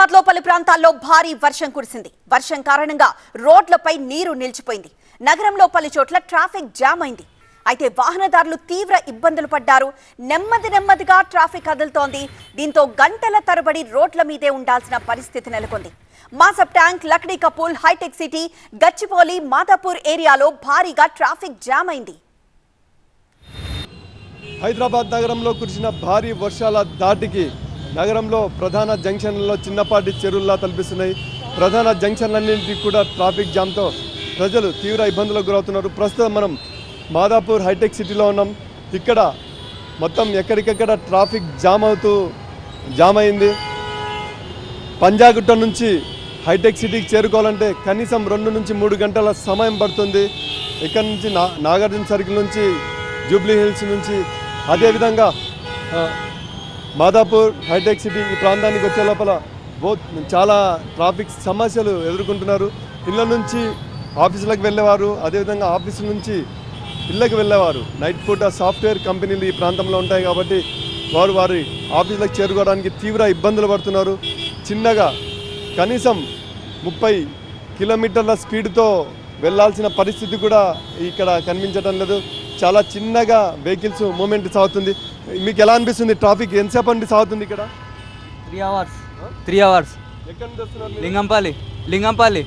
హైదరాబాద్లో పలు ప్రాంతాల్లో భారీ వర్షం కురిసింది. వర్షం కారణంగా రోడ్లపై నీరు నిలిచిపోయింది. నగరంలో పలు చోట్ల ట్రాఫిక్ జామ్ అయింది. అయితే వాహనదారులు తీవ్ర ఇబ్బందులు పడ్డారు. నెమ్మది నెమ్మదిగా ట్రాఫిక్ కదులుతోంది. దీంతో గంటల తరబడి రోడ్ల మీదే ఉండాల్సిన పరిస్థితి నెలకొంది. మాసప్ ట్యాంక్ లక్డీ కపూల్ హైటెక్ సిటీ గచ్చిపోలి మాదాపూర్ ఏరియాలో భారీగా ట్రాఫిక్ జామ్ అయింది. హైదరాబాద్ నగరంలో కురిసిన భారీ వర్షాల దాటికి నగరంలో ప్రధాన జంక్షన్లలో చిన్నపాటి చెరువుల్లా తలపిస్తున్నాయి. ప్రధాన జంక్షన్లన్నింటికి కూడా ట్రాఫిక్ జామ్తో ప్రజలు తీవ్ర ఇబ్బందులకు గురవుతున్నారు. ప్రస్తుతం మనం మాదాపూర్ హైటెక్ సిటీలో ఉన్నాం. ఇక్కడ మొత్తం ఎక్కడికెక్కడ ట్రాఫిక్ జామ్ అవుతూ జామ్ అయింది. పంజాగుట్ట నుంచి హైటెక్ సిటీకి చేరుకోవాలంటే కనీసం రెండు నుంచి మూడు గంటల సమయం పడుతుంది. ఇక్కడ నుంచి నా నాగార్జున సర్కిల్ నుంచి జూబ్లీ హిల్స్ నుంచి అదేవిధంగా మాదాపూర్ హైటెక్ సిటీ ఈ ప్రాంతానికి వచ్చే లోపల చాలా ట్రాఫిక్ సమస్యలు ఎదుర్కొంటున్నారు. ఇళ్ళ నుంచి ఆఫీసులకు వెళ్ళేవారు అదేవిధంగా ఆఫీసుల నుంచి ఇళ్ళకి వెళ్ళేవారు. నైట్ పూట సాఫ్ట్వేర్ కంపెనీలు ఈ ప్రాంతంలో ఉంటాయి కాబట్టి వారు వారి ఆఫీసులకు చేరుకోవడానికి తీవ్ర ఇబ్బందులు పడుతున్నారు. చిన్నగా కనీసం ముప్పై కిలోమీటర్ల స్పీడ్తో వెళ్ళాల్సిన పరిస్థితి కూడా ఇక్కడ కనిపించడం లేదు. చాలా చిన్నగా వెహికల్స్ మూమెంట్ సాగుతుంది. మీకు ఎలా అనిపిస్తుంది ట్రాఫిక్? ఎంతసేపు నుండి సాగుతుంది ఇక్కడ? త్రీ అవర్స్ త్రీ అవర్స్ ఎక్కడి నుంచి వస్తున్నారు మీరు? లింగంపల్లి. లింగంపల్లి.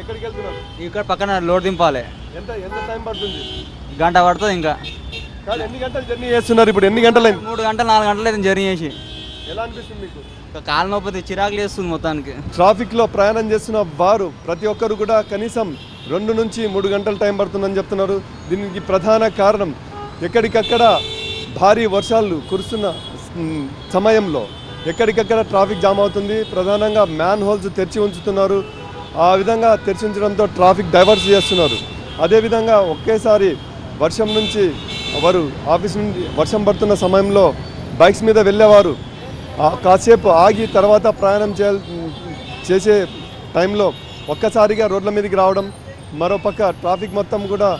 ఎక్కడికి వెళ్తున్నారు? ఇక్కడ పక్కన లోడ్ దింపాలి. ఎంత ఎంత టైం పడుతుంది? గంట పడుతుంది ఇంకా. కాదు ఎన్ని గంటలు జర్నీ చేస్తున్నారు ఇప్పుడు? ఎన్ని గంటలు అయింది? మూడు గంటలు నాలుగు గంటలు అయితే జర్నీ చేసి. ఎలా అనిపిస్తుంది మీకు? ఇంకా కాలు నొప్పి చిరాకులు వేస్తుంది మొత్తానికి. ట్రాఫిక్లో ప్రయాణం చేస్తున్న వారు ప్రతి ఒక్కరు కూడా కనీసం రెండు నుంచి మూడు గంటల టైం పడుతుందని చెప్తున్నారు. దీనికి ప్రధాన కారణం ఎక్కడికక్కడ భారీ వర్షాలు కురుస్తున్న సమయంలో ఎక్కడికక్కడ ట్రాఫిక్ జామ్ అవుతుంది. ప్రధానంగా మ్యాన్ హోల్స్ తెరిచి ఉంచుతున్నారు. ఆ విధంగా తెరిచి ఉంచడంతో ట్రాఫిక్ డైవర్స్ చేస్తున్నారు. అదేవిధంగా ఒకేసారి వర్షం నుంచి వారు ఆఫీస్ నుండి వర్షం పడుతున్న సమయంలో బైక్స్ మీద వెళ్ళేవారు. కాసేపు ఆగి తర్వాత ప్రయాణం చే చేసే టైంలో ఒక్కసారిగా రోడ్ల మీదకి రావడం మరోపక్క ట్రాఫిక్ మొత్తం కూడా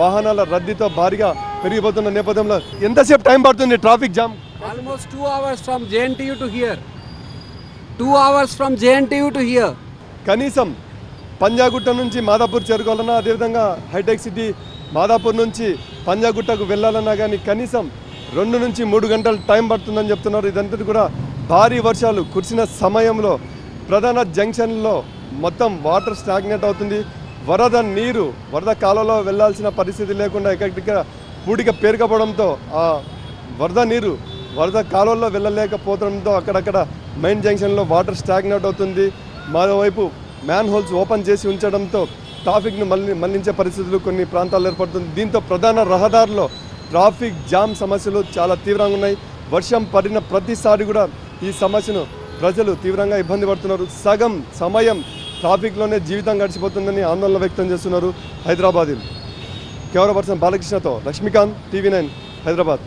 వాహనాల రద్దీతో భారీగా పెరిగిపోతున్న నేపథ్యంలో ఎంతసేపు టైం పడుతుంది traffic jam Almost two hours from JNTU to here. Two hours from JNTU to here. కనీసం పంజాగుట్ట నుంచి మాదాపూర్ చేరుకోవాలన్నా అదేవిధంగా హైటెక్ సిటీ మాదాపూర్ నుంచి పంజాగుట్టకు వెళ్ళాలన్నా కానీ కనీసం రెండు నుంచి మూడు గంటలు టైం పడుతుందని చెప్తున్నారు ఇదంతా కూడా భారీ వర్షాలు కురిసిన సమయంలో ప్రధాన జంక్షన్లో మొత్తం వాటర్ స్టాగ్నేట్ అవుతుంది వరద నీరు వరద కాలంలో వెళ్ళాల్సిన పరిస్థితి లేకుండా ఎక్కడిక్కడ పూడిక పేరుకపోవడంతో ఆ వరద నీరు వరద కాలువల్లో వెళ్ళలేకపోవడంతో అక్కడక్కడ మెయిన్ జంక్షన్లో వాటర్ స్టాగ్నేట్ అవుతుంది. మరోవైపు మ్యాన్ హోల్స్ ఓపెన్ చేసి ఉంచడంతో ట్రాఫిక్ను మళ్ళీ మళ్ళించే పరిస్థితులు కొన్ని ప్రాంతాల్లో ఏర్పడుతుంది. దీంతో ప్రధాన రహదారిలో ట్రాఫిక్ జామ్ సమస్యలు చాలా తీవ్రంగా ఉన్నాయి. వర్షం పడిన ప్రతిసారి కూడా ఈ సమస్యను ప్రజలు తీవ్రంగా ఇబ్బంది పడుతున్నారు. సగం సమయం ట్రాఫిక్లోనే జీవితం గడిచిపోతుందని ఆందోళన వ్యక్తం చేస్తున్నారు హైదరాబాదీలు. కెమెరా పర్సన్ బాలకృష్ణతో లక్ష్మీకాంత్ టీవీ నైన్ హైదరాబాద్.